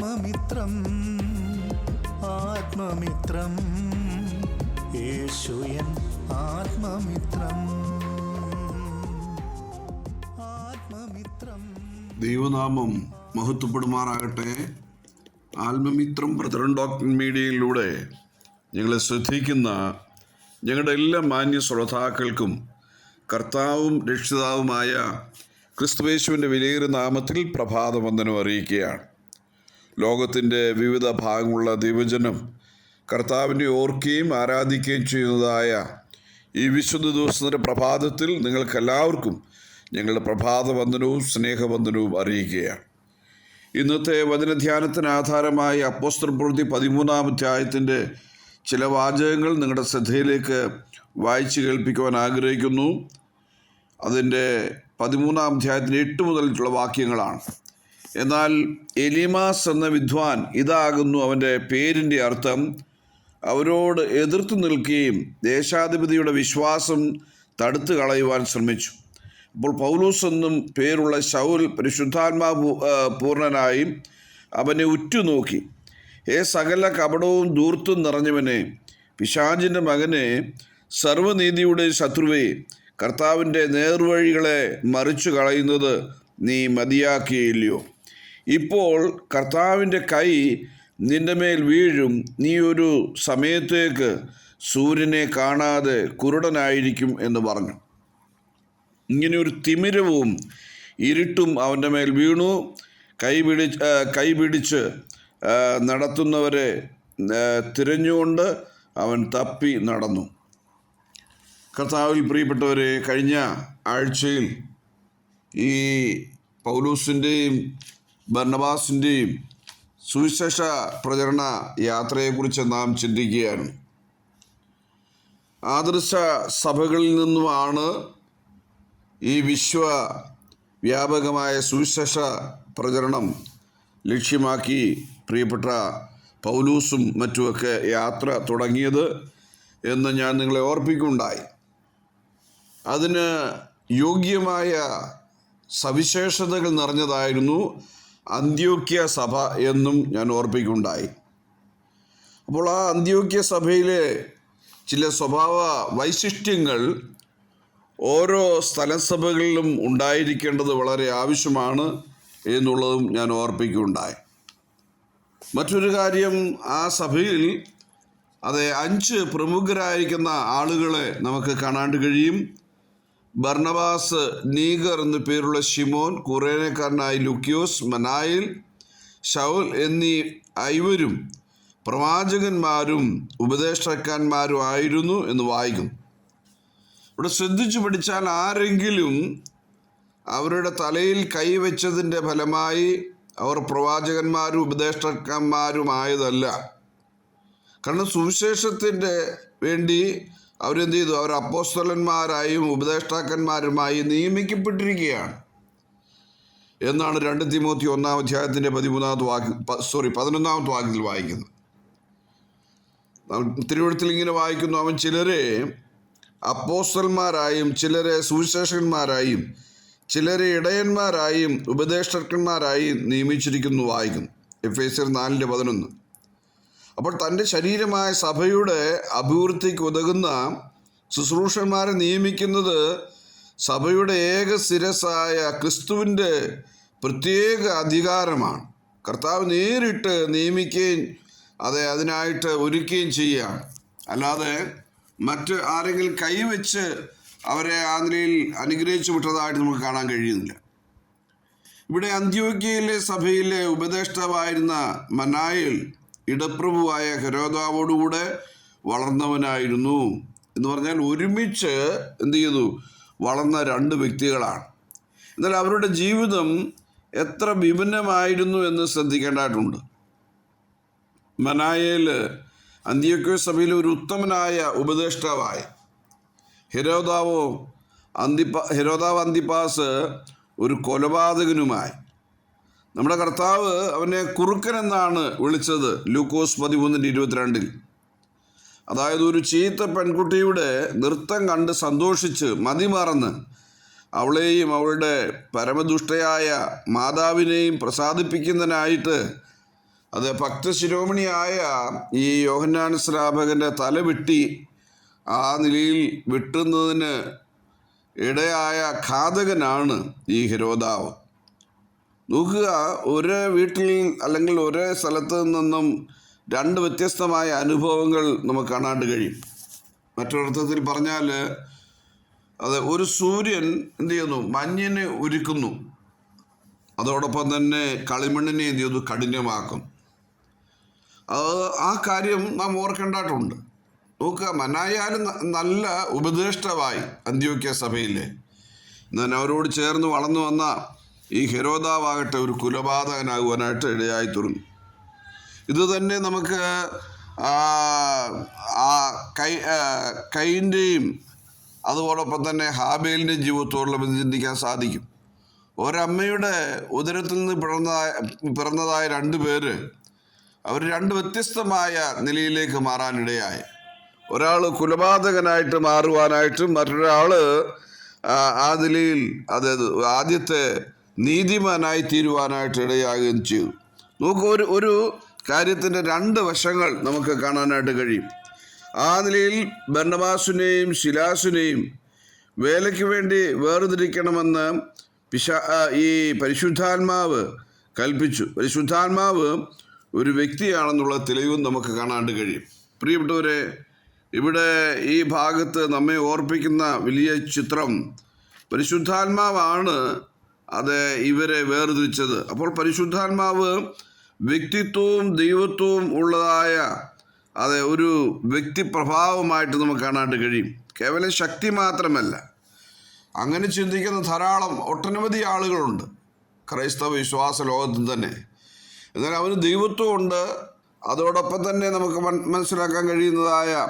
ആത്മമിത്രം ആത്മമിത്രം. യേശുയൻ ആത്മമിത്രം ആത്മമിത്രം. ദൈവനാമം മഹത്വപ്പെടുമാറാകട്ടെ. ആത്മമിത്രം brethren doctor മീഡിയയിലൂടെ ഞങ്ങളെ ശ്രദ്ധിക്കുന്ന ഞങ്ങളുടെ എല്ലാ മാന്യ ശ്രോതാക്കൾക്കും കർത്താവും രക്ഷിതാവുമായ ക്രിസ്തുവേശുവിന്റെ വിലയേറിയ നാമത്തിൽ പ്രഭാതവന്ദനം അറിയിക്കുകയാണ്. ലോകത്തിന്റെ വിവിധ ഭാഗങ്ങളുള്ള ദൈവജനം കർത്താവിനെ ഓർക്കുകയും ആരാധിക്കുകയും ചെയ്യുന്നതായ ഈ വിശുദ്ധ ദിവസത്തിന്റെ പ്രഭാതത്തിൽ നിങ്ങൾക്കെല്ലാവർക്കും ഞങ്ങളുടെ പ്രഭാതവന്ദനവും സ്നേഹവന്ദനവും അറിയിക്കുകയാണ്. ഇന്നത്തെ വചനധ്യാനത്തിന് ആധാരമായി അപ്പോസ്റ്റർ പ്രവൃത്തി പതിമൂന്നാം അധ്യായത്തിന്റെ ചില വാചകങ്ങൾ നിങ്ങളുടെ ശ്രദ്ധയിലേക്ക് വായിച്ചു കേൾപ്പിക്കുവാൻ ആഗ്രഹിക്കുന്നു. അതിന്റെ പതിമൂന്നാം അധ്യായത്തിന്റെ എട്ട് മുതലുള്ള വാക്യങ്ങളാണ്. എന്നാൽ എലിമാസ് എന്ന വിദ്വാൻ ഇതാകുന്നു അവന്റെ പേരിന്റെ അർത്ഥം. അവരോട് എതിർത്തു നിൽക്കുകയും ദേശാധിപതിയുടെ വിശ്വാസം തടുത്തു കളയുവാൻ ശ്രമിച്ചു. അപ്പോൾ പൗലൂസ് എന്നും പേരുള്ള ശൗൽ പരിശുദ്ധാത്മാ പൂർണനായി അവനെ ഉറ്റുനോക്കി. ഏ സകല കപടവും ദൂർത്തും നിറഞ്ഞവനെ പിശാചിന്റെ മകനെ സർവനീതിയുടെ ശത്രുവേ കർത്താവിന്റെ നേർവഴികളെ മറിച്ചു കളയുന്നത് നീ മതിയാക്കിയില്ലയോ? ഇപ്പോൾ കർത്താവിന്റെ കൈ നിന്റെ മേൽ വീഴും. നീ ഒരു സമയത്തേക്ക് സൂര്യനെ കാണാതെ കുരുടനായിരിക്കും എന്ന് പറഞ്ഞു. ഇങ്ങനെ ഒരു തിമിരവും ഇരുട്ടും അവന്റെ മേൽ വീണു. കൈ പിടി കൈ പിടിച്ച് നടത്തുന്നവരെ തിരഞ്ഞുകൊണ്ട് അവൻ തപ്പി നടന്നു. കർത്താവിൽ പ്രിയപ്പെട്ടവരെ കഴിഞ്ഞ ആഴ്ചയിൽ ഈ പൗലൂസിന്റെയും ഭർണബാസിന്റെയും സുവിശേഷ പ്രചരണ യാത്രയെക്കുറിച്ച് നാം ചിന്തിക്കുകയാണ്. ആദർശ സഭകളിൽ നിന്നുമാണ് ഈ വിശ്വ വ്യാപകമായ സുവിശേഷ പ്രചരണം ലക്ഷ്യമാക്കി പ്രിയപ്പെട്ട പൗലൂസും മറ്റുമൊക്കെ യാത്ര തുടങ്ങിയത് എന്ന് ഞാൻ നിങ്ങളെ ഓർപ്പിക്കുണ്ടായി അതിന് യോഗ്യമായ സവിശേഷതകൾ നിറഞ്ഞതായിരുന്നു അന്ത്യോക്യ സഭ എന്നും ഞാൻ ഓർപ്പിക്കുണ്ടായി അപ്പോൾ ആ അന്ത്യോക്യ സഭയിലെ ചില സ്വഭാവ വൈശിഷ്ട്യങ്ങൾ ഓരോ സ്ഥലസഭകളിലും ഉണ്ടായിരിക്കേണ്ടത് വളരെ ആവശ്യമാണ് എന്നുള്ളതും ഞാൻ ഓർപ്പിക്കുകയുണ്ടായി മറ്റൊരു കാര്യം ആ സഭയിൽ അതെ അഞ്ച് പ്രമുഖരായിരിക്കുന്ന ആളുകളെ നമുക്ക് കാണാണ്ട് കഴിയും. ബർണബാസ് നീഗർ എന്നു പേരുള്ള ഷിമോൻ കുറേനക്കാരനായ ലുക്യോസ് മനായിൽ ഷൗൽ എന്നീ ഐവരും പ്രവാചകന്മാരും ഉപദേഷ്ടാക്കന്മാരും ആയിരുന്നു എന്ന് വായിക്കുന്നു. ഇവിടെ ശ്രദ്ധിച്ചു പഠിച്ചാൽ ആരെങ്കിലും അവരുടെ തലയിൽ കൈവച്ചതിന്റെ ഫലമായി അവർ പ്രവാചകന്മാരും ഉപദേഷ്ടാക്കന്മാരുമായതല്ല കാരണം സുവിശേഷത്തിന്റെ വേണ്ടി അവരെന്ത് ചെയ്തു അവർ അപ്പോസ്തലന്മാരായും ഉപദേഷ്ടാക്കന്മാരുമായി നിയമിക്കപ്പെട്ടിരിക്കുകയാണ്. എന്നാണ് രണ്ട് തിമോത്തി ഒന്നാം അധ്യായത്തിന്റെ പതിമൂന്നാമത്തെ വാക്യ സോറി പതിനൊന്നാമത്തെ വാക്യത്തിൽ വായിക്കുന്നത്. തിരുവഴുത്തിൽ ഇങ്ങനെ വായിക്കുന്നു അവൻ ചിലരെ അപ്പോസ്റ്റൽമാരായും ചിലരെ സുവിശേഷകന്മാരായും ചിലരെ ഇടയന്മാരായും ഉപദേഷ്ടാക്കന്മാരായും നിയമിച്ചിരിക്കുന്നു വായിക്കുന്നു. എഫ് എസ് നാലിന്റെ പതിനൊന്ന്. അപ്പോൾ തന്റെ ശരീരമായ സഭയുടെ അഭിവൃദ്ധിക്ക് ഉതകുന്ന ശുശ്രൂഷന്മാരെ നിയമിക്കുന്നത് സഭയുടെ ഏക ശിരസായ ക്രിസ്തുവിന്റെ പ്രത്യേക അധികാരമാണ്. കർത്താവ് നേരിട്ട് നിയമിക്കുകയും അതെ അതിനായിട്ട് ഒരുക്കുകയും ചെയ്യുകയാണ്. അല്ലാതെ മറ്റ് ആരെങ്കിലും കൈവച്ച് അവരെ ആ നിലയിൽ അനുഗ്രഹിച്ചു വിട്ടതായിട്ട് നമുക്ക് കാണാൻ കഴിയുന്നില്ല. ഇവിടെ അന്ത്യോഗ്യയിലെ സഭയിലെ ഉപദേഷ്ടാവായിരുന്ന മനായിൽ ഇടപ്രഭുവായ ഹരോദാവോടുകൂടെ വളർന്നവനായിരുന്നു. എന്ന് പറഞ്ഞാൽ ഒരുമിച്ച് എന്തു ചെയ്തു? വളർന്ന രണ്ട് വ്യക്തികളാണ്. എന്നാൽ അവരുടെ ജീവിതം എത്ര വിഭിന്നമായിരുന്നു എന്ന് ശ്രദ്ധിക്കേണ്ടതായിട്ടുണ്ട്. മനായയിൽ അന്ത്യോക്യ സഭയിലെ ഒരു ഉത്തമനായ ഉപദേഷ്ടാവായി. ഹെരോദാവോ അന്തിപ്പ ഹെരോദാവ് അന്തിപ്പാസ് ഒരു കൊലപാതകനുമായി. നമ്മുടെ കർത്താവ് അവനെ കുറുക്കൻ എന്നാണ് വിളിച്ചത്. ലൂക്കോസ് പതിമൂന്നിന്റെ ഇരുപത്തിരണ്ടിൽ. അതായത് ഒരു ചീത്ത പെൺകുട്ടിയുടെ നൃത്തം കണ്ട് സന്തോഷിച്ച് മതിമറന്ന് അവളെയും അവളുടെ പരമദുഷ്ടയായ മാതാവിനെയും പ്രസാദിപ്പിക്കുന്നതിനായിട്ട് അത് ഭക്തശിരോമണിയായ ഈ യോഹന്നാൻ ശ്രാപകന്റെ തല വെട്ടി ആ നിലയിൽ വെട്ടുന്നതിന് ഇടയായ ഘാതകനാണ് ഈ ഹിരോദാവ്. നോക്കുക ഒരു വീട്ടിൽ അല്ലെങ്കിൽ ഒരേ സ്ഥലത്ത് നിന്നും രണ്ട് വ്യത്യസ്തമായ അനുഭവങ്ങൾ നമുക്ക് കാണാണ്ട് കഴിയും. മറ്റൊരർത്ഥത്തിൽ പറഞ്ഞാൽ അത് ഒരു സൂര്യൻ എന്ത് ചെയ്യുന്നു? മഞ്ഞിനെ ഒരുക്കുന്നു അതോടൊപ്പം തന്നെ കളിമണ്ണിനെ എന്ത് ചെയ്യുന്നു? കഠിനമാക്കും. അത് ആ കാര്യം നാം ഓർക്കേണ്ടതായിട്ടുണ്ട്. നോക്കുക മനായാലും നല്ല ഉപദേഷ്ടാവായി അന്ത്യോക്യ സഭയിലെ. എന്നാൽ അവരോട് ചേർന്ന് വളർന്നു വന്ന ഈ ഹെരോദാവാകട്ടെ ഒരു കുലപാതകനാകുവാനായിട്ട് ഇടയായി തുടങ്ങി ഇത് തന്നെ നമുക്ക് ആ കൈ കൈന്റെയും അതോടൊപ്പം തന്നെ ഹാബേലിന്റെയും ജീവിതത്തോടുള്ള ബന്ധം ചിന്തിക്കാൻ സാധിക്കും. ഒരമ്മയുടെ ഉദരത്തിൽ നിന്ന് പിറന്നതായ പിറന്നതായ രണ്ട് പേര് അവർ രണ്ട് വ്യത്യസ്തമായ നിലയിലേക്ക് മാറാനിടയായി. ഒരാൾ കുലപാതകനായിട്ട് മാറുവാനായിട്ടും മറ്റൊരാൾ ആ നിലയിൽ അതായത് ആദ്യത്തെ നീതിമാനായി തീരുവാനായിട്ട് ഇടയാകുകയും ചെയ്തു നമുക്ക് ഒരു ഒരു കാര്യത്തിന്റെ രണ്ട് വശങ്ങൾ നമുക്ക് കാണാനായിട്ട് കഴിയും. ആ നിലയിൽ ബർണബാസിനെയും ശിലാസുനെയും വേലയ്ക്ക് വേണ്ടി വേർതിരിക്കണമെന്ന് പിശാ ഈ പരിശുദ്ധാത്മാവ് കൽപ്പിച്ചു. പരിശുദ്ധാത്മാവ് ഒരു വ്യക്തിയാണെന്നുള്ള തെളിവും നമുക്ക് കാണാണ്ട് കഴിയും. പ്രിയപ്പെട്ടവരെ ഇവിടെ ഈ ഭാഗത്ത് നമ്മെ ഓർപ്പിക്കുന്ന വലിയ ചിത്രം പരിശുദ്ധാത്മാവാണ് അത് ഇവരെ വേർതിരിച്ചത്. അപ്പോൾ പരിശുദ്ധാത്മാവ് വ്യക്തിത്വവും ദൈവത്വവും ഉള്ളതായ അത് ഒരു വ്യക്തി പ്രഭാവമായിട്ട് നമുക്ക് കാണാനായിട്ട് കഴിയും. കേവലം ശക്തി മാത്രമല്ല. അങ്ങനെ ചിന്തിക്കുന്ന ധാരാളം ഒട്ടനവധി ആളുകളുണ്ട്. ക്രൈസ്തവ വിശ്വാസ ലോകത്തിൽ തന്നെ. എന്നാൽ അവന് ദൈവത്വമുണ്ട് അതോടൊപ്പം തന്നെ നമുക്ക് മനസ്സിലാക്കാൻ കഴിയുന്നതായ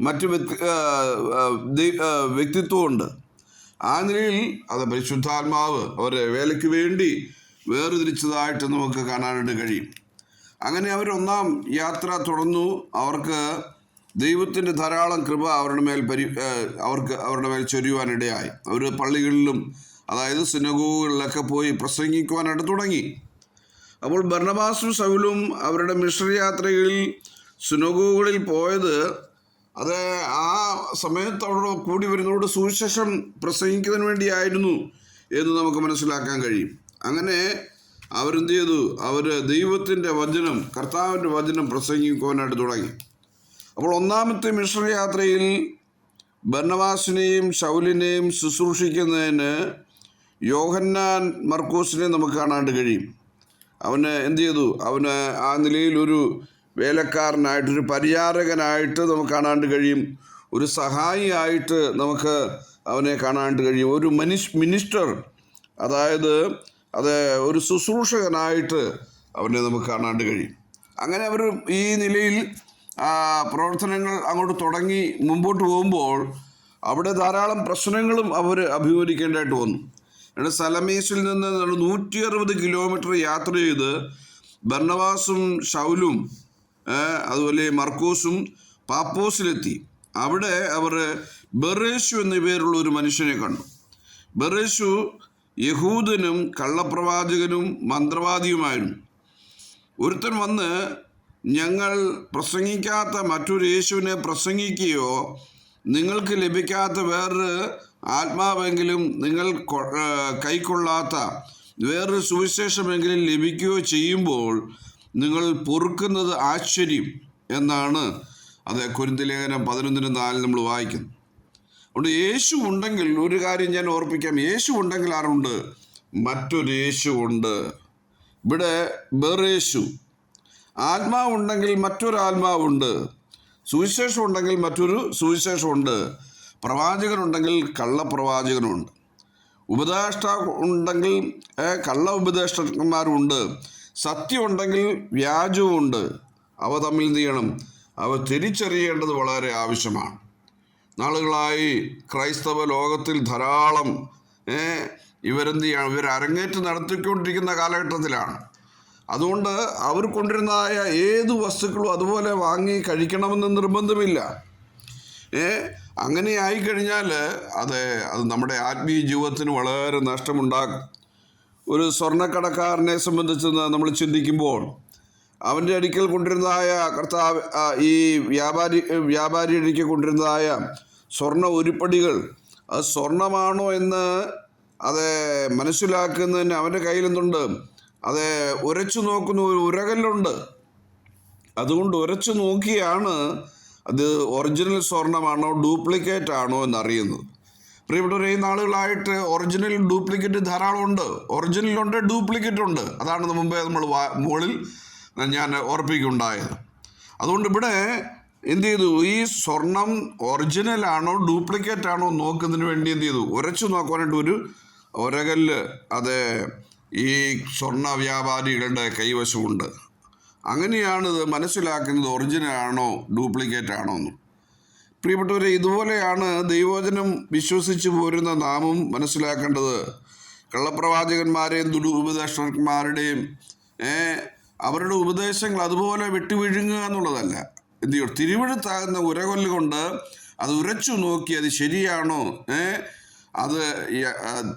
മറ്റ് വ്യക്തി വ്യക്തിത്വമുണ്ട് ആ നിലയിൽ അത് പരിശുദ്ധാത്മാവ് അവരെ വേലയ്ക്ക് വേണ്ടി വേർതിരിച്ചതായിട്ട് നമുക്ക് കാണാനായിട്ട് കഴിയും. അങ്ങനെ അവരൊന്നാം യാത്ര തുടർന്നു. അവർക്ക് ദൈവത്തിന്റെ ധാരാളം കൃപ അവരുടെ മേൽ പരി അവർക്ക് അവരുടെ മേൽ ചൊരിയുവാനിടയായി അവർ പള്ളികളിലും അതായത് സിനഗോഗുകളിലൊക്കെ പോയി പ്രസംഗിക്കുവാനായിട്ട് തുടങ്ങി. അപ്പോൾ ഭരണബാസും സൗലും അവരുടെ മിശ്ര യാത്രയിൽ സുനഗോകളിൽ പോയത് അത് ആ സമയത്ത് അവിടെ കൂടി വരുന്നതോട് സുവിശേഷം പ്രസംഗിക്കുന്നതിന് വേണ്ടിയായിരുന്നു എന്ന് നമുക്ക് മനസ്സിലാക്കാൻ കഴിയും. അങ്ങനെ അവരെന്ത് ചെയ്തു? അവർ ദൈവത്തിന്റെ വചനം കർത്താവിന്റെ വചനം പ്രസംഗിക്കുവാനായിട്ട് തുടങ്ങി. അപ്പോൾ ഒന്നാമത്തെ മിഷൻ യാത്രയിൽ ബർണവാസിനെയും ശൗലിനെയും ശുശ്രൂഷിക്കുന്നതിന് യോഹന്നാൻ മർക്കൂസിനെ നമുക്ക് കാണാണ്ട് കഴിയും. അവന് എന്ത് ചെയ്തു? അവന് ആ നിലയിൽ ഒരു വേലക്കാരനായിട്ട് ഒരു പരിചാരകനായിട്ട് നമുക്ക് കാണാണ്ട് കഴിയും. ഒരു സഹായിയായിട്ട് നമുക്ക് അവനെ കാണാണ്ട് കഴിയും. ഒരു മനുഷ് മിനിസ്റ്റർ അതായത് അത് ഒരു ശുശ്രൂഷകനായിട്ട് അവനെ നമുക്ക് കാണാണ്ട് കഴിയും. അങ്ങനെ അവർ ഈ നിലയിൽ പ്രവർത്തനങ്ങൾ അങ്ങോട്ട് തുടങ്ങി മുമ്പോട്ട് പോകുമ്പോൾ അവിടെ ധാരാളം പ്രശ്നങ്ങളും അവർ അഭിമുഖീകരിക്കേണ്ടതായിട്ട് വന്നു. എന്നിട്ട് സലമീസിൽ നിന്ന് നൂറ്റി അറുപത് കിലോമീറ്റർ യാത്ര ചെയ്ത് ബർണവാസും ഷൗലും അതുപോലെ മർക്കോസും പാപ്പോസിലെത്തി. അവിടെ അവർ ബെറേശു എന്ന പേരുള്ള ഒരു മനുഷ്യനെ കണ്ടു. ബെറേശു യഹൂദനും കള്ളപ്രവാചകനും മന്ത്രവാദിയുമായിരുന്നു. ഒരുത്തൻ വന്ന് ഞങ്ങൾ പ്രസംഗിക്കാത്ത മറ്റൊരു യേശുവിനെ പ്രസംഗിക്കുകയോ നിങ്ങൾക്ക് ലഭിക്കാത്ത വേറൊരു ആത്മാവെങ്കിലും നിങ്ങൾ കൈക്കൊള്ളാത്ത വേറൊരു സുവിശേഷമെങ്കിലും ലഭിക്കുകയോ ചെയ്യുമ്പോൾ നിങ്ങൾ പൊറുക്കുന്നത് ആശ്ചര്യം എന്നാണ് അത് കുരുന്തലേഖനം പതിനൊന്നിനും നാലിൽ നമ്മൾ വായിക്കുന്നത് അതുകൊണ്ട് യേശു ഉണ്ടെങ്കിൽ ഒരു കാര്യം ഞാൻ ഓർപ്പിക്കാം. യേശു ഉണ്ടെങ്കിൽ ആരുണ്ട്? മറ്റൊരു യേശു ഉണ്ട്. ഇവിടെ ബേറേശു ആത്മാവുണ്ടെങ്കിൽ മറ്റൊരു ആത്മാവുണ്ട് സുവിശേഷം ഉണ്ടെങ്കിൽ മറ്റൊരു സുവിശേഷമുണ്ട് പ്രവാചകനുണ്ടെങ്കിൽ കള്ളപ്രവാചകനുണ്ട് ഉപദേഷ്ട ഉണ്ടെങ്കിൽ കള്ള ഉപദേഷ്ടന്മാരുണ്ട് സത്യം ഉണ്ടെങ്കിൽ വ്യാജവുമുണ്ട്. അവ തമ്മിൽ എന്ത് ചെയ്യണം? അവ തിരിച്ചറിയേണ്ടത് വളരെ ആവശ്യമാണ്. നാളുകളായി ക്രൈസ്തവ ലോകത്തിൽ ധാരാളം ഇവരെന്ത് ചെയ്യണം ഇവർ അരങ്ങേറ്റം നടത്തിക്കൊണ്ടിരിക്കുന്ന കാലഘട്ടത്തിലാണ്. അതുകൊണ്ട് അവർ കൊണ്ടിരുന്നതായ ഏത് വസ്തുക്കളും അതുപോലെ വാങ്ങി കഴിക്കണമെന്ന് നിർബന്ധമില്ല. ഏ അങ്ങനെ ആയിക്കഴിഞ്ഞാൽ അത് അത് നമ്മുടെ ആത്മീയ ജീവിതത്തിന് വളരെ നഷ്ടമുണ്ടാക്കും. ഒരു സ്വർണക്കടക്കാരനെ സംബന്ധിച്ച് നമ്മൾ ചിന്തിക്കുമ്പോൾ അവന്റെ അടുക്കൽ കൊണ്ടിരുന്നതായ കർത്താവ് ഈ വ്യാപാരി വ്യാപാരി അടുക്കൽ കൊണ്ടിരുന്നതായ സ്വർണ ഉരുപ്പടികൾ അത് സ്വർണമാണോ എന്ന് അത് മനസ്സിലാക്കുന്നതിന് അവന്റെ കയ്യിൽ എന്തുണ്ട്? അത് ഉരച്ചു നോക്കുന്ന ഒരു ഉരകല്ലുണ്ട്. അതുകൊണ്ട് ഉരച്ചു നോക്കിയാണ് അത് ഒറിജിനൽ സ്വർണമാണോ ഡ്യൂപ്ലിക്കേറ്റ് ആണോ എന്നറിയുന്നത്. പ്രിയപ്പെട്ടവരെ നാളുകളായിട്ട് ഒറിജിനൽ ഡ്യൂപ്ലിക്കേറ്റ് ധാരാളം ഉണ്ട്. ഒറിജിനലുണ്ട് ഡ്യൂപ്ലിക്കേറ്റ് ഉണ്ട്. അതാണ് മുമ്പേ നമ്മൾ മുകളിൽ ഞാൻ ഓർപ്പിക്കുണ്ടായത് അതുകൊണ്ട് ഇവിടെ എന്ത് ചെയ്തു? ഈ സ്വർണം ഒറിജിനൽ ആണോ ഡ്യൂപ്ലിക്കേറ്റ് ആണോ നോക്കുന്നതിന് വേണ്ടി എന്ത് ചെയ്തു? ഉരച്ചു നോക്കാനായിട്ട് ഒരു ഒരകല്ല് അത് ഈ സ്വർണ വ്യാപാരികളുടെ കൈവശമുണ്ട്. അങ്ങനെയാണ് ഇത് മനസ്സിലാക്കുന്നത് ഒറിജിനൽ ആണോ ഡ്യൂപ്ലിക്കേറ്റ് ആണോ എന്ന്. പ്രിയപ്പെട്ടവരെ ഇതുപോലെയാണ് ദൈവവചനം വിശ്വസിച്ച് പോരുന്ന നാമം മനസ്സിലാക്കേണ്ടത്. കള്ളപ്രവാചകന്മാരെയും ദുരുപദേഷ്ടന്മാരുടെയും അവരുടെ ഉപദേശങ്ങൾ അതുപോലെ വിട്ടുവിഴുങ്ങുക എന്നുള്ളതല്ല. എന്ത് ചെയ്യും? തിരുവഴുത്താകുന്ന ഉരകൊല്ല് കൊണ്ട് അത് ഉരച്ചു നോക്കി അത് ശരിയാണോ? അത്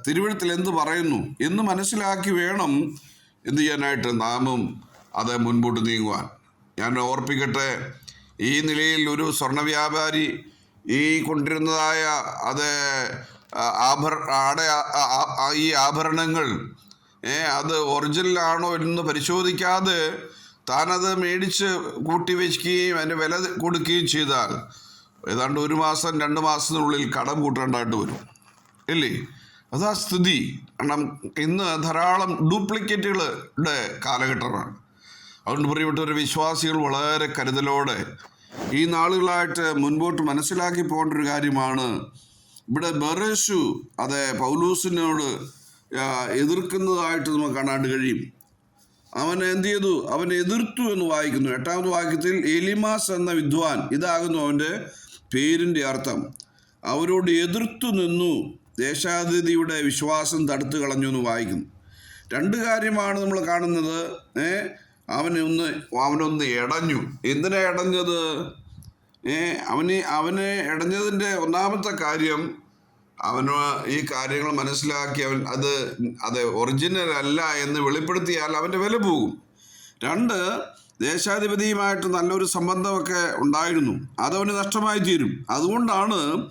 തിരുവഴുത്തിൽ എന്ത് പറയുന്നു? എന്ന് മനസ്സിലാക്കി വേണം എന്ത് ചെയ്യാനായിട്ട് നാമും അത് മുൻപോട്ട് നീങ്ങുവാൻ. ഞാൻ ഓർപ്പിക്കട്ടെ. ഈ നിലയിൽ ഒരു സ്വർണ വ്യാപാരി ഈ കൊണ്ടിരുന്നതായ അത് ആഭര ആടെ ഈ ആഭരണങ്ങൾ അത് ഒറിജിനൽ ആണോ എന്ന് പരിശോധിക്കാതെ താനത് മേടിച്ച് കൂട്ടി വയ്ക്കുകയും അതിന്റെ വില കൊടുക്കുകയും ചെയ്താൽ ഏതാണ്ട് ഒരു മാസം രണ്ട് മാസത്തിനുള്ളിൽ കടം കൂട്ടേണ്ടതായിട്ട് വരും. ഇല്ലേ? അതാ സ്ഥിതി. കാരണം ഇന്ന് ധാരാളം ഡ്യൂപ്ലിക്കേറ്റുകളുടെ കാലഘട്ടമാണ്. അതുകൊണ്ട് പ്രിയപ്പെട്ടവർ വിശ്വാസികൾ വളരെ കരുതലോടെ ഈ നാളുകളായിട്ട് മുൻപോട്ട് മനസ്സിലാക്കി പോകേണ്ട ഒരു കാര്യമാണ്. ഇവിടെ ബെറേശു അതെ പൗലൂസിനോട് എതിർക്കുന്നതായിട്ട് നമുക്ക് കാണാണ്ട് കഴിയും. അവൻ എന്ത് ചെയ്തു? അവൻ എതിർത്തു എന്ന് വായിക്കുന്നു. എട്ടാമത് വാക്യത്തിൽ എലിമാസ് എന്ന വിദ്വാൻ ഇതാകുന്നു അവന്റെ പേരിന്റെ അർത്ഥം. അവരോട് എതിർത്തു നിന്നു. ദേശാതിഥിയുടെ വിശ്വാസം തടുത്തു കളഞ്ഞു എന്ന് വായിക്കുന്നു. രണ്ട് കാര്യമാണ് നമ്മൾ കാണുന്നത്. ഏ അവനൊന്ന് അവനൊന്ന് ഇടഞ്ഞു എന്തിനാ ഇടഞ്ഞത് ഏ അവന് അവന് ഇടഞ്ഞതിന്റെ ഒന്നാമത്തെ കാര്യം അവന് ഈ കാര്യങ്ങൾ മനസ്സിലാക്കി അവൻ അത് അത് ഒറിജിനൽ അല്ല എന്ന് വെളിപ്പെടുത്തിയാൽ അവന്റെ വില പോകും. രണ്ട് ദേശാധിപതിയുമായിട്ട് നല്ലൊരു സംബന്ധമൊക്കെ ഉണ്ടായിരുന്നു. അതവന് നഷ്ടമായി തീരും. അതുകൊണ്ടാണ്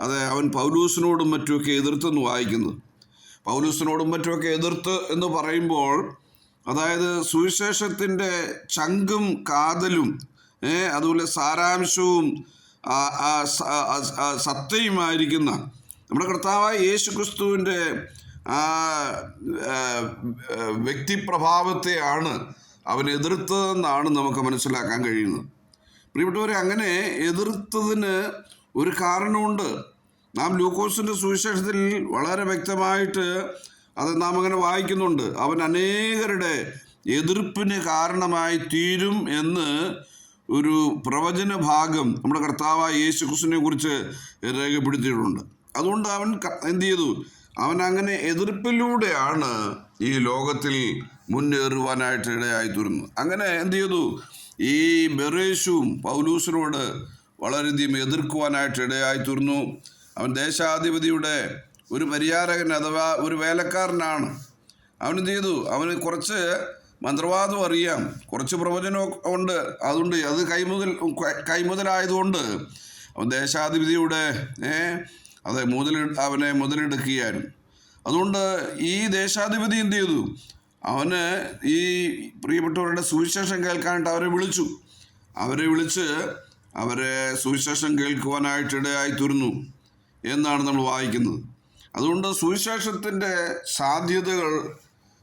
അത് അവൻ പൗലൂസിനോടും മറ്റുമൊക്കെ എതിർത്തെന്ന് വായിക്കുന്നത്. പൗലൂസിനോടും മറ്റുമൊക്കെ എതിർത്ത് എന്ന് പറയുമ്പോൾ അതായത് സുവിശേഷത്തിന്റെ ചങ്കും കാതലും അതുപോലെ സാരാംശവും സത്യയുമായിരിക്കുന്ന നമ്മുടെ കർത്താവായ യേശു ക്രിസ്തുവിന്റെ വ്യക്തിപ്രഭാവത്തെയാണ് അവൻ എതിർത്തതെന്നാണ് നമുക്ക് മനസ്സിലാക്കാൻ കഴിയുന്നത്. പ്രിയപ്പെട്ടവരെ അങ്ങനെ എതിർത്തതിന് ഒരു കാരണമുണ്ട്. നാം ലൂക്കോസിന്റെ സുവിശേഷത്തിൽ വളരെ വ്യക്തമായിട്ട് അത് നാം അങ്ങനെ വായിക്കുന്നുണ്ട്. അവൻ അനേകരുടെ എതിർപ്പിന് കാരണമായി തീരും എന്ന് ഒരു പ്രവചന ഭാഗം നമ്മുടെ കർത്താവായ യേശു ക്രിസ്തുവിനെ കുറിച്ച് രേഖപ്പെടുത്തിയിട്ടുണ്ട്. അതുകൊണ്ട് അവൻ എന്തു ചെയ്തു? അവൻ അങ്ങനെ എതിർപ്പിലൂടെയാണ് ഈ ലോകത്തിൽ മുന്നേറുവാനായിട്ട് ഇടയായി തീർന്നത് അങ്ങനെ എന്ത് ചെയ്തു? ഈ ബെറേഷും പൗലൂസിനോട് വളരെയധികം എതിർക്കുവാനായിട്ട് ഇടയായി തീർന്നു അവൻ ദേശാധിപതിയുടെ ഒരു പരിചാരകൻ അഥവാ ഒരു വേലക്കാരനാണ്. അവൻ ചെയ്തു? അവന് കുറച്ച് മന്ത്രവാദം അറിയാം. കുറച്ച് പ്രവചനം ഉണ്ട്. അതുകൊണ്ട് അത് കൈമുതൽ കൈമുതലായതുകൊണ്ട് അവൻ ദേശാധിപതിയുടെ ഏ അതെ മുതൽ അവനെ മുതലെടുക്കുകയായിരുന്നു. അതുകൊണ്ട് ഈ ദേശാധിപതി എന്ത് ചെയ്തു? അവന് ഈ പ്രിയപ്പെട്ടവരുടെ സുവിശേഷം കേൾക്കാനായിട്ട് അവരെ വിളിച്ചു. അവരെ വിളിച്ച് അവരെ സുവിശേഷം കേൾക്കുവാനായിട്ട് ഇടയായി തീർന്നു. എന്നാണ് നമ്മൾ വായിക്കുന്നത്. അതുകൊണ്ട് സുവിശേഷത്തിന്റെ സാധ്യതകൾ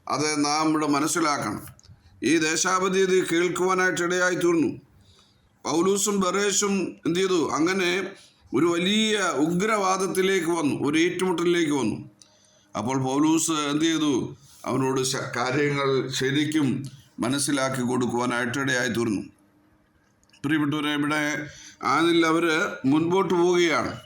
അത് നാം ഇവിടെ മനസ്സിലാക്കണം. ഈ ദേശാപതി ഇത് കേൾക്കുവാനായിട്ട് ഇടയായി തീർന്നു. പൗലൂസും ബറേഷും എന്ത് ചെയ്തു? അങ്ങനെ ഒരു വലിയ ഉഗ്രവാദത്തിലേക്ക് വന്നു ഒരു ഏറ്റുമുട്ടലിലേക്ക് വന്നു. അപ്പോൾ പൗലൂസ് എന്ത് ചെയ്തു? അവനോട് കാര്യങ്ങൾ ശരിക്കും മനസ്സിലാക്കി കൊടുക്കുവാനായിട്ട് ഇടയായി തീർന്നു. പ്രിയപ്പെട്ടവരെ ഇവിടെ അതിൽ അവർ മുൻപോട്ട് പോവുകയാണ്.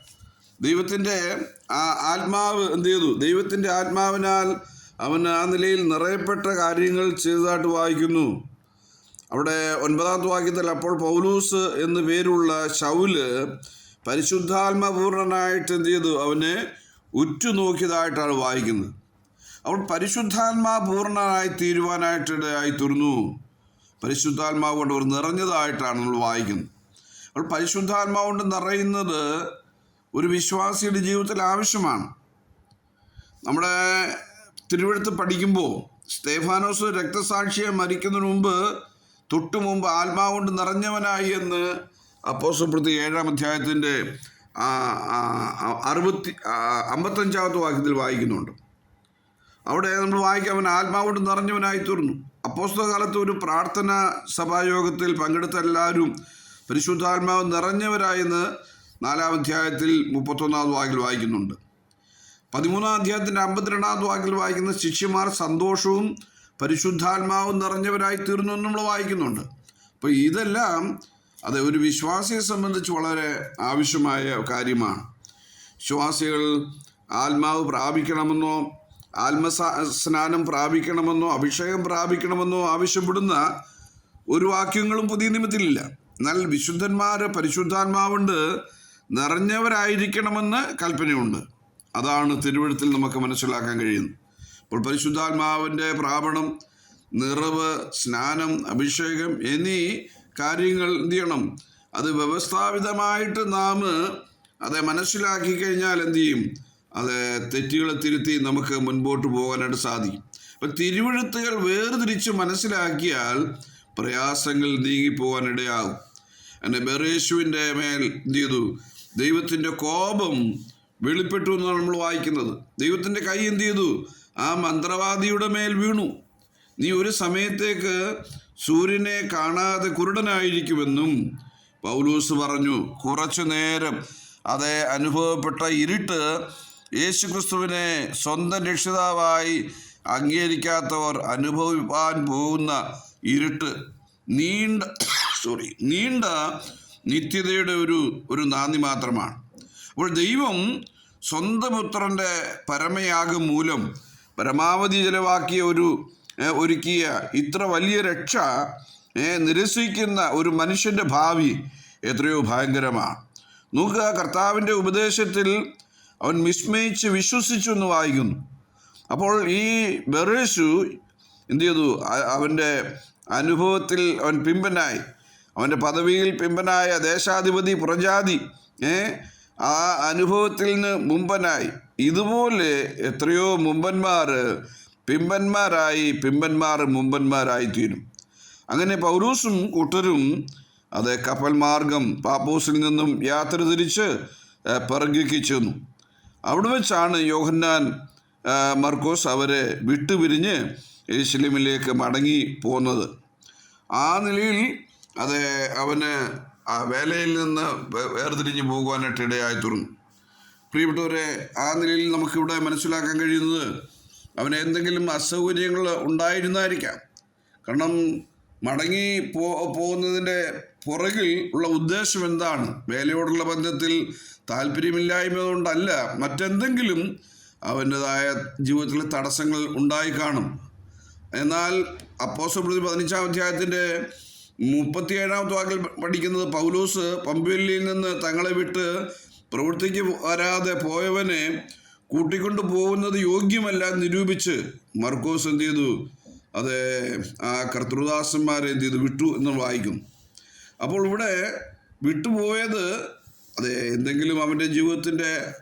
ദൈവത്തിന്റെ ആ ആത്മാവ് എന്ത് ചെയ്തു? ദൈവത്തിന്റെ ആത്മാവിനാൽ അവൻ ആ നിലയിൽ നിറയപ്പെട്ട കാര്യങ്ങൾ ചെയ്തതായിട്ട് വായിക്കുന്നു. അവിടെ ഒൻപതാമത്തെ വാക്യത്തിൽ അപ്പോൾ പൗലൂസ് എന്ന് പേരുള്ള ശൗൽ പരിശുദ്ധാത്മപൂർണനായിട്ട് എന്ത് ചെയ്തു? അവനെ ഉറ്റുനോക്കിയതായിട്ടാണ് വായിക്കുന്നത്. അവൾ പരിശുദ്ധാത്മാ പൂർണനായി തീരുവാനായിട്ട് ഇടയായി തീർന്നു പരിശുദ്ധാത്മാവ് കൊണ്ട് അവർ നിറഞ്ഞതായിട്ടാണ് നമ്മൾ വായിക്കുന്നത്. അപ്പോൾ പരിശുദ്ധാത്മാവ് കൊണ്ട് നിറയുന്നത് ഒരു വിശ്വാസിയുടെ ജീവിതത്തിൽ ആവശ്യമാണ്. നമ്മുടെ തിരുവഴുത്ത് പഠിക്കുമ്പോൾ സ്തേഫാനോസ് രക്തസാക്ഷിയെ മരിക്കുന്നതിന് മുമ്പ് തൊട്ടു മുമ്പ് ആത്മാവ് കൊണ്ട് നിറഞ്ഞവനായി എന്ന് അപ്പോസപ്രതി ഏഴാം അധ്യായത്തിന്റെ അറുപത്തി അമ്പത്തഞ്ചാമത്തെ വാക്യത്തിൽ വായിക്കുന്നുണ്ട്. അവിടെ നമ്മൾ വായിക്കാം അവൻ ആത്മാവ് കൊണ്ട് നിറഞ്ഞവനായി തീർന്നു. അപ്പോസ്തല കാലത്ത് ഒരു പ്രാർത്ഥന സഭായോഗത്തിൽ പങ്കെടുത്ത എല്ലാവരും പരിശുദ്ധാത്മാവ് നിറഞ്ഞവരായെന്ന് നാലാം അധ്യായത്തിൽ മുപ്പത്തൊന്നാമത് വാക്കിൽ വായിക്കുന്നുണ്ട്. പതിമൂന്നാം അധ്യായത്തിന്റെ അമ്പത്തിരണ്ടാമത് വാക്കിൽ വായിക്കുന്ന ശിഷ്യന്മാർ സന്തോഷവും പരിശുദ്ധാത്മാവും നിറഞ്ഞവരായി തീർന്നു എന്ന് നമ്മൾ വായിക്കുന്നുണ്ട്. അപ്പോൾ ഇതെല്ലാം അത് ഒരു വിശ്വാസിയെ സംബന്ധിച്ച് വളരെ ആവശ്യമായ കാര്യമാണ്. വിശ്വാസികൾ ആത്മാവ് പ്രാപിക്കണമെന്നോ ആത്മസ സ്നാനം പ്രാപിക്കണമെന്നോ അഭിഷേകം പ്രാപിക്കണമെന്നോ ആവശ്യപ്പെടുന്ന ഒരു വാക്യങ്ങളും പുതിയ നിമിത്തിലില്ല എന്നാൽ വിശുദ്ധന്മാർ പരിശുദ്ധാത്മാവുണ്ട്. നിറഞ്ഞവരായിരിക്കണമെന്ന് കൽപ്പനയുണ്ട്. അതാണ് തിരുവഴുത്തിൽ നമുക്ക് മനസ്സിലാക്കാൻ കഴിയുന്നത്. അപ്പോൾ പരിശുദ്ധാത്മാവിന്റെ പ്രാപണം നിറവ് സ്നാനം അഭിഷേകം എന്നീ കാര്യങ്ങൾ എന്ത് ചെയ്യണം? അത് വ്യവസ്ഥാപിതമായിട്ട് നാം അത് മനസ്സിലാക്കി കഴിഞ്ഞാൽ എന്ത് ചെയ്യും? അത് തെറ്റുകളെ തിരുത്തി നമുക്ക് മുൻപോട്ട് പോകാനായിട്ട് സാധിക്കും. അപ്പം തിരുവഴുത്തുകൾ വേർതിരിച്ച് മനസ്സിലാക്കിയാൽ പ്രയാസങ്ങൾ നീങ്ങിപ്പോകാനിടയാകും. എന്നെ ബെറേശുവിന്റെ മേൽ എന്ത് ചെയ്തു? ദൈവത്തിന്റെ കോപം വെളിപ്പെട്ടു എന്നാണ് നമ്മൾ വായിക്കുന്നത്. ദൈവത്തിന്റെ കൈ എന്ത് ചെയ്തു? ആ മന്ത്രവാദിയുടെ മേൽ വീണു. നീ ഒരു സമയത്തേക്ക് സൂര്യനെ കാണാതെ കുരുടനായിരിക്കുമെന്നും പൗലൂസ് പറഞ്ഞു. കുറച്ചു നേരം അതെ അനുഭവപ്പെട്ട ഇരുട്ട് യേശുക്രിസ്തുവിനെ സ്വന്തം രക്ഷിതാവായി അംഗീകരിക്കാത്തവർ അനുഭവിപ്പാൻ പോകുന്ന ഇരുട്ട്. നീണ്ട സോറി നീണ്ട നിത്യതയുടെ ഒരു ഒരു നാന്ദി മാത്രമാണ്. അപ്പോൾ ദൈവം സ്വന്തം പുത്രന്റെ പരമയാഗം മൂലം പരമാവധി ചിലവാക്കിയ ഒരു ഒരുക്കിയ ഇത്ര വലിയ രക്ഷ നിരസിക്കുന്ന ഒരു മനുഷ്യന്റെ ഭാവി എത്രയോ ഭയങ്കരമാണ്. നോക്കുക കർത്താവിന്റെ ഉപദേശത്തിൽ അവൻ വിസ്മയിച്ച് വിശ്വസിച്ചു എന്ന് വായിക്കുന്നു. അപ്പോൾ ഈ ബെറേശു എന്ത് ചെയ്തു? അവന്റെ അനുഭവത്തിൽ അവൻ പിമ്പനായി അവന്റെ പദവിയിൽ പിമ്പനായ ദേശാധിപതി പ്രജാതി ഏ ആ അനുഭവത്തിൽ നിന്ന് മുമ്പനായി. ഇതുപോലെ എത്രയോ മുമ്പന്മാർ പിമ്പന്മാരായി പിമ്പന്മാർ മുമ്പന്മാരായി തീരും. അങ്ങനെ പൗരൂസും കൂട്ടരും അത് കപ്പൽ മാർഗം പാപ്പൂസിൽ നിന്നും യാത്ര തിരിച്ച് പെർഗയ്ക്ക് ചെന്നു. അവിടെ വെച്ചാണ് യോഹന്നാൻ മർക്കോസ് അവരെ വിട്ടുപിരിഞ്ഞ് യെരുശലേമിലേക്ക് മടങ്ങി പോന്നത്. ആ നിലയിൽ അത് അവന് ആ വേലയിൽ നിന്ന് വേർതിരിഞ്ഞു പോകുവാനായിട്ട് ഇടയായി തീർന്നു പ്രിയപ്പെട്ടവരെ ആ നിലയിൽ നമുക്കിവിടെ മനസ്സിലാക്കാൻ കഴിയുന്നത് അവന് എന്തെങ്കിലും അസൗകര്യങ്ങൾ ഉണ്ടായിരുന്നായിരിക്കാം. കാരണം മടങ്ങി പോ പോകുന്നതിന്റെ പുറകിൽ ഉള്ള ഉദ്ദേശം എന്താണ്? വേലയോടുള്ള ബന്ധത്തിൽ താല്പര്യമില്ലായ്മ കൊണ്ടല്ല മറ്റെന്തെങ്കിലും അവന്റെതായ ജീവിതത്തിലെ തടസ്സങ്ങൾ ഉണ്ടായി കാണും. എന്നാൽ അപ്പോസപ്രതി പതിനഞ്ചാം അധ്യായത്തിന്റെ മുപ്പത്തിയേഴാമത്തെ വാക്കിൽ പഠിക്കുന്നത് പൗലൂസ് പമ്പുവല്ലിയിൽ നിന്ന് തങ്ങളെ വിട്ട് പ്രവൃത്തിക്ക് വരാതെ പോയവനെ കൂട്ടിക്കൊണ്ടു പോകുന്നത് യോഗ്യമല്ല നിരൂപിച്ച് മർക്കോസ് എന്ത് ചെയ്തു? അത് ആ കർത്തൃദാസന്മാരെ എന്ത് ചെയ്തു? വിട്ടു എന്ന് വായിക്കും. അപ്പോൾ ഇവിടെ വിട്ടുപോയത് അത് എന്തെങ്കിലും അവന്റെ ജീവിതത്തിന്റെ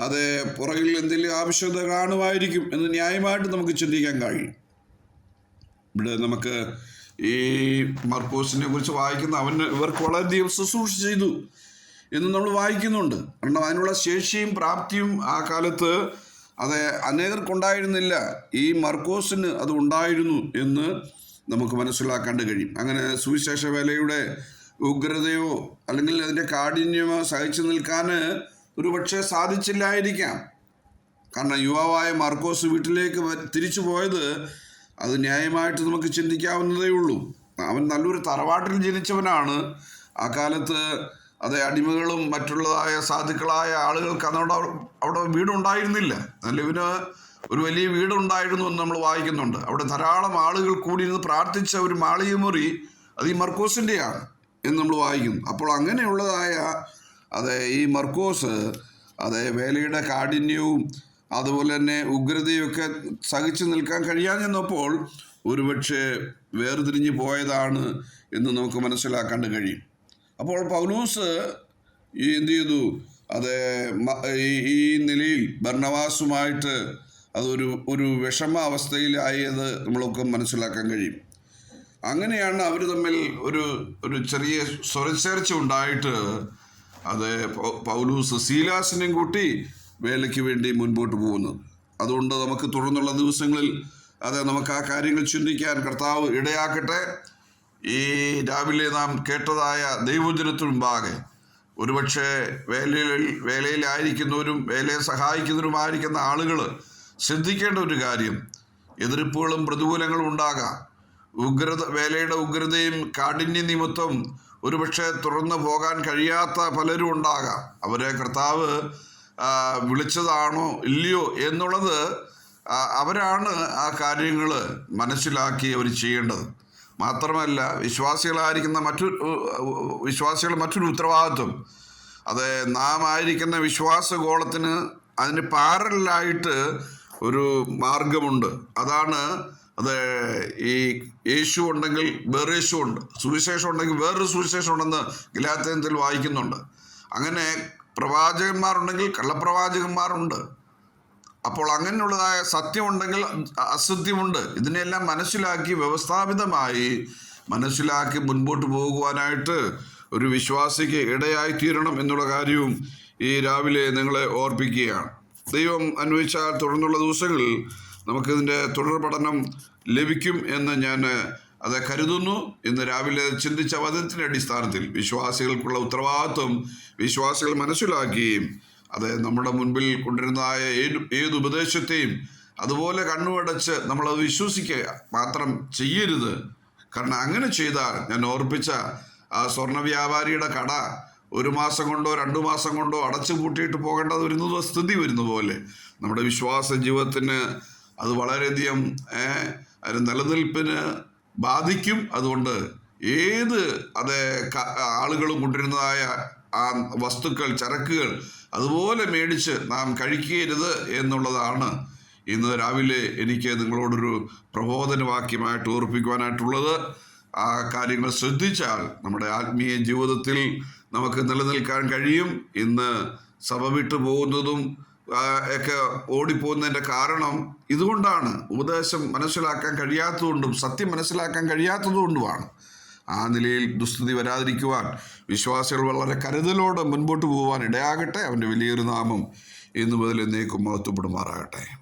അത് പുറകിൽ എന്തെങ്കിലും ആവശ്യകത കാണുമായിരിക്കും എന്ന് ന്യായമായിട്ട് നമുക്ക് ചിന്തിക്കാൻ കഴിയും. ഇവിടെ നമുക്ക് ഈ മർക്കോസിനെ കുറിച്ച് വായിക്കുന്ന അവന് ഇവർക്ക് വളരെയധികം ശുശ്രൂഷ ചെയ്തു എന്ന് നമ്മൾ വായിക്കുന്നുണ്ട്. കാരണം അതിനുള്ള ശേഷിയും പ്രാപ്തിയും ആ കാലത്ത് അത് അനേകർക്കുണ്ടായിരുന്നില്ല. ഈ മർക്കോസിന് അത് ഉണ്ടായിരുന്നു എന്ന് നമുക്ക് മനസ്സിലാക്കാണ്ട് കഴിയും. അങ്ങനെ സുവിശേഷ വേലയുടെ ഉഗ്രതയോ അല്ലെങ്കിൽ അതിന്റെ കാഠിന്യമോ സഹിച്ചു നിൽക്കാൻ ഒരുപക്ഷെ സാധിച്ചില്ലായിരിക്കാം. കാരണം യുവാവായ മാർക്കോസ് വീട്ടിലേക്ക് തിരിച്ചു പോയത് അത് ന്യായമായിട്ട് നമുക്ക് ചിന്തിക്കാവുന്നതേ ഉള്ളൂ. അവൻ നല്ലൊരു തറവാട്ടിൽ ജനിച്ചവനാണ്. ആ കാലത്ത് അത് അടിമകളും മറ്റുള്ളതായ സാധുക്കളായ ആളുകൾക്ക് അതവിടെ അവിടെ വീടുണ്ടായിരുന്നില്ല. നല്ല ഇവന് ഒരു വലിയ വീടുണ്ടായിരുന്നു എന്ന് നമ്മൾ വായിക്കുന്നുണ്ട്. അവിടെ ധാരാളം ആളുകൾ കൂടി ഇരുന്ന് പ്രാർത്ഥിച്ച ഒരു മാളികമുറി അത് ഈ മർക്കോസിന്റെയാണ് എന്ന് നമ്മൾ വായിക്കുന്നു. അപ്പോൾ അങ്ങനെയുള്ളതായ അതെ ഈ മർക്കോസ് അതെ വേലയുടെ കാഠിന്യവും അതുപോലെ തന്നെ ഉഗ്രതയൊക്കെ സഹിച്ചു നിൽക്കാൻ കഴിയാഞ്ഞെന്നപ്പോൾ ഒരുപക്ഷെ വേർതിരിഞ്ഞു പോയതാണ് എന്ന് നമുക്ക് മനസ്സിലാക്കാൻ കഴിയും. അപ്പോൾ പൗലൂസ് ഈ എന്ത് ചെയ്തു? അത് ഈ- നിലയിൽ ഭരണവാസുമായിട്ട് അതൊരു ഒരു വിഷമ അവസ്ഥയിലായത് നമ്മളൊക്കെ മനസ്സിലാക്കാൻ കഴിയും. അങ്ങനെയാണ് അവർ തമ്മിൽ ഒരു ഒരു ചെറിയ സ്വരച്ചേർച്ച ഉണ്ടായിട്ട് അത് പൗലൂസ് സീലാസിനെയും കൂട്ടി വേലയ്ക്ക് വേണ്ടി മുൻപോട്ട് പോകുന്നത്. അതുകൊണ്ട് നമുക്ക് തുടർന്നുള്ള ദിവസങ്ങളിൽ അത് നമുക്ക് ആ കാര്യങ്ങൾ ചിന്തിക്കാൻ കർത്താവ് ഇടയാക്കട്ടെ. ഈ രാവിലെ നാം കേട്ടതായ ദൈവജനത്തിനു മുമ്പാകെ ഒരുപക്ഷെ വേലയിൽ വേലയിലായിരിക്കുന്നവരും വേലയെ സഹായിക്കുന്നവരുമായിരിക്കുന്ന ആളുകൾ ശ്രദ്ധിക്കേണ്ട ഒരു കാര്യം എതിർപ്പുകളും പ്രതികൂലങ്ങളും ഉണ്ടാകാം. ഉഗ്രത വേലയുടെ ഉഗ്രതയും കാഠിന്യ നിമിത്തം ഒരുപക്ഷെ തുറന്നു പോകാൻ കഴിയാത്ത പലരും ഉണ്ടാകാം. അവരെ കർത്താവ് വിളിച്ചതാണോ ഇല്ലയോ എന്നുള്ളത് അവരാണ് ആ കാര്യങ്ങൾ മനസ്സിലാക്കി അവർ ചെയ്യേണ്ടത്. മാത്രമല്ല വിശ്വാസികളായിരിക്കുന്ന മറ്റു വിശ്വാസികൾ മറ്റൊരു ഉത്തരവാദിത്വം. അത് നാം ആയിരിക്കുന്ന വിശ്വാസഗോളത്തിന് അതിന് പാരലായിട്ട് ഒരു മാർഗമുണ്ട്. അതാണ് അത് ഈ യേശു ഉണ്ടെങ്കിൽ വേറെ യേശു ഉണ്ട്. സുവിശേഷം ഉണ്ടെങ്കിൽ വേറൊരു സുവിശേഷം ഉണ്ടെന്ന് ഗലാത്യത്തിൽ വായിക്കുന്നുണ്ട്. അങ്ങനെ പ്രവാചകന്മാരുണ്ടെങ്കിൽ കള്ളപ്രവാചകന്മാരുണ്ട്. അപ്പോൾ അങ്ങനെയുള്ളതായ സത്യമുണ്ടെങ്കിൽ അസത്യമുണ്ട്. ഇതിനെല്ലാം മനസ്സിലാക്കി വ്യവസ്ഥാപിതമായി മനസ്സിലാക്കി മുൻപോട്ട് പോകുവാനായിട്ട് ഒരു വിശ്വാസിക്ക് ഇടയായി തീരണം എന്നുള്ള കാര്യവും ഈ രാവിലെ നിങ്ങളെ ഓർപ്പിക്കുകയാണ്. ദൈവം അന്വയിച്ചാൽ തുടർന്നുള്ള ദിവസങ്ങളിൽ നമുക്കിതിന്റെ തുടർ പഠനം ലഭിക്കും എന്ന് ഞാൻ അത് കരുതുന്നു ഇന്ന് രാവിലെ ചിന്തിച്ച വചനത്തിന്റെ അടിസ്ഥാനത്തിൽ വിശ്വാസികൾക്കുള്ള ഉത്തരവാദിത്വം വിശ്വാസികൾ മനസ്സിലാക്കുകയും അത് നമ്മുടെ മുൻപിൽ കൊണ്ടിരുന്നതായ ഏത് ഏത് ഉപദേശത്തെയും അതുപോലെ കണ്ണുമടച്ച് നമ്മളത് വിശ്വസിക്കുക മാത്രം ചെയ്യരുത്. കാരണം അങ്ങനെ ചെയ്താൽ ഞാൻ ഓർപ്പിച്ച ആ സ്വർണ വ്യാപാരിയുടെ കട ഒരു മാസം കൊണ്ടോ രണ്ടു മാസം കൊണ്ടോ അടച്ചു പൂട്ടിയിട്ട് പോകേണ്ടത് വരുന്നത് സ്ഥിതി വരുന്ന പോലെ നമ്മുടെ വിശ്വാസ ജീവിതത്തിന് അത് വളരെയധികം നിലനിൽപ്പിന് ബാധിക്കും. അതുകൊണ്ട് ഏത് അത് ആളുകളും കൊണ്ടിരുന്നതായ ആ വസ്തുക്കൾ ചരക്കുകൾ അതുപോലെ മേടിച്ച് നാം കഴിക്കരുത് എന്നുള്ളതാണ് ഇന്ന് രാവിലെ എനിക്ക് നിങ്ങളോടൊരു പ്രബോധനവാക്യമായിട്ട് ഓർപ്പിക്കുവാനായിട്ടുള്ളത്. ആ കാര്യങ്ങൾ ശ്രദ്ധിച്ചാൽ നമ്മുടെ ആത്മീയ ജീവിതത്തിൽ നമുക്ക് നിലനിൽക്കാൻ കഴിയും. ഇന്ന് സഭ വിട്ടു പോകുന്നതും ഒക്കെ ഓടിപ്പോകുന്നതിന്റെ കാരണം ഇതുകൊണ്ടാണ്. ഉപദേശം മനസ്സിലാക്കാൻ കഴിയാത്തതുകൊണ്ടും സത്യം മനസ്സിലാക്കാൻ കഴിയാത്തതുകൊണ്ടുമാണ്. ആ നിലയിൽ ദുസ്ഥിതി വരാതിരിക്കുവാൻ വിശ്വാസികൾ വളരെ കരുതലോടെ മുൻപോട്ട് പോകുവാൻ ഇടയാകട്ടെ. അവന്റെ വലിയൊരു നാമം ഇന്നു മുതൽ എന്നേക്കും മഹത്വപ്പെടുമാറാകട്ടെ.